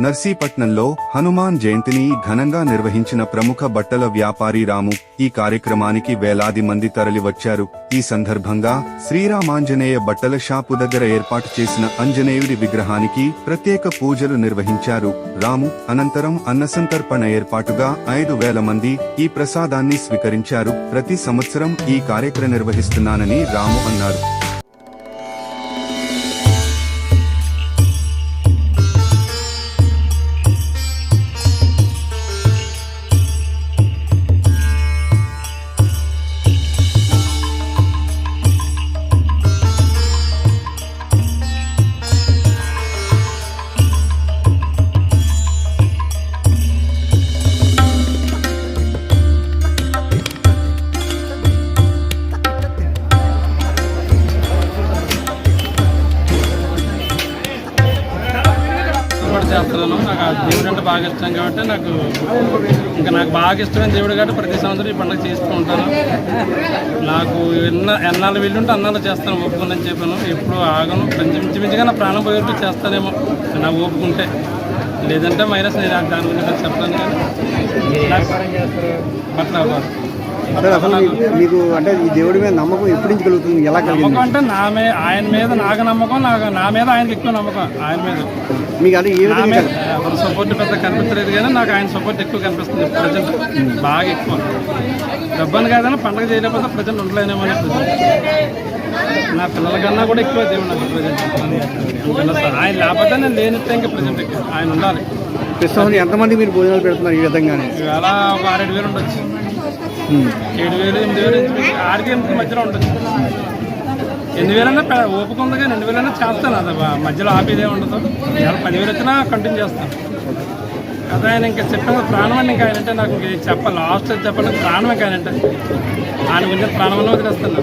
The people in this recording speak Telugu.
నర్సీపట్నంలో హనుమాన్ జయంతిని ఘనంగా నిర్వహించిన ప్రముఖ బట్టల వ్యాపారి రాము ఈ కార్యక్రమానికి వేలాది మంది తరలివచ్చారు. ఈ సందర్భంగా శ్రీరామాంజనేయ బట్టల షాపు దగ్గర ఏర్పాటు చేసిన అంజనేయుడి విగ్రహానికి ప్రత్యేక పూజలు నిర్వహించారు. రాము అనంతరం అన్నసంతర్పణ ఏర్పాటుగా ఐదు వేల మంది ఈ ప్రసాదాన్ని స్వీకరించారు. ప్రతి సంవత్సరం ఈ కార్యక్రమం నిర్వహిస్తున్నానని రాము అన్నారు. కూడా చేస్తున్నాను నాకు ఆ దేవుడు అంటే బాగా ఇష్టం కాబట్టి నాకు ఇంకా నాకు బాగా ఇష్టమైన దేవుడు కాబట్టి ప్రతి సంవత్సరం ఈ పండుగ చేస్తూ ఉంటాను. నాకు ఎన్న ఎన్నాళ్ళు వెళ్ళి ఉంటే అన్నాళ్ళు చేస్తాను ఒప్పుకుందని చెప్పాను. ఎప్పుడు ఆగను. ఇంచుమించుగా నా ప్రాణం పోయేట్టు చేస్తానేమో. నా ఒప్పుకుంటే లేదంటే మైనస్ నేను దాని గురించి నాకు చెప్పలేను కానీ బట్టల. అంటే అసలు మీకు అంటే ఈ దేవుడి మీద నమ్మకం ఎప్పటి నుంచి కలుగుతుంది ఎలా కలిగింది? నమ్మకం అంటే నా మీద ఆయన మీద నాకు నమ్మకం నాకు నా మీద ఆయనకి ఎక్కువ నమ్మకం ఆయన మీద. మీకు అంటే ఏ విధంగా ఆమె ఎవరి సపోర్ట్ పెద్ద కనిపించలేదు కానీ నాకు ఆయన సపోర్ట్ ఎక్కువ కనిపిస్తుంది ప్రజెంట్ బాగా ఎక్కువ. డబ్బని కాదని పండగ చేయలేకపోతే ప్రజెంట్ ఉండలేనేమో అని. నా పిల్లల కన్నా కూడా ఎక్కువ దేవుడు నాకు ప్రజెంట్ ఆయన లేకపోతే నేను లేనిస్తే ఇంకా ప్రజెంట్ ఎక్కువ ఆయన ఉండాలి. ప్రస్తుతం ఎంతమంది మీరు భోజనాలు పెడుతున్నారు ఈ విధంగానే? ఇవాళ ఒక ఆరేడు వేలు ఉండొచ్చు. ఏడు వేలు ఎనిమిది వేలు ఆడికి ఆరుకి ఎనిమిది మధ్యలో ఉండొచ్చు ఎనిమిది వేలన్నా ఓపిక ఉంది కానీ రెండు వేలన్నా చేస్తాను. అది మధ్యలో ఆపేదే ఉండదు ఇవాళ పదివేలు వచ్చినా కంటిన్యూ చేస్తాను కదా ఆయన ఇంకా చెప్పిన ప్రాణం అని ఇంకా ఆయనంటే నాకు ఇంక చెప్పాలి. లాస్ట్ చెప్పాలి ప్రాణం ఇంకా ఆయనంటే ఆయన గురించి ప్రాణం వదిలేస్తాను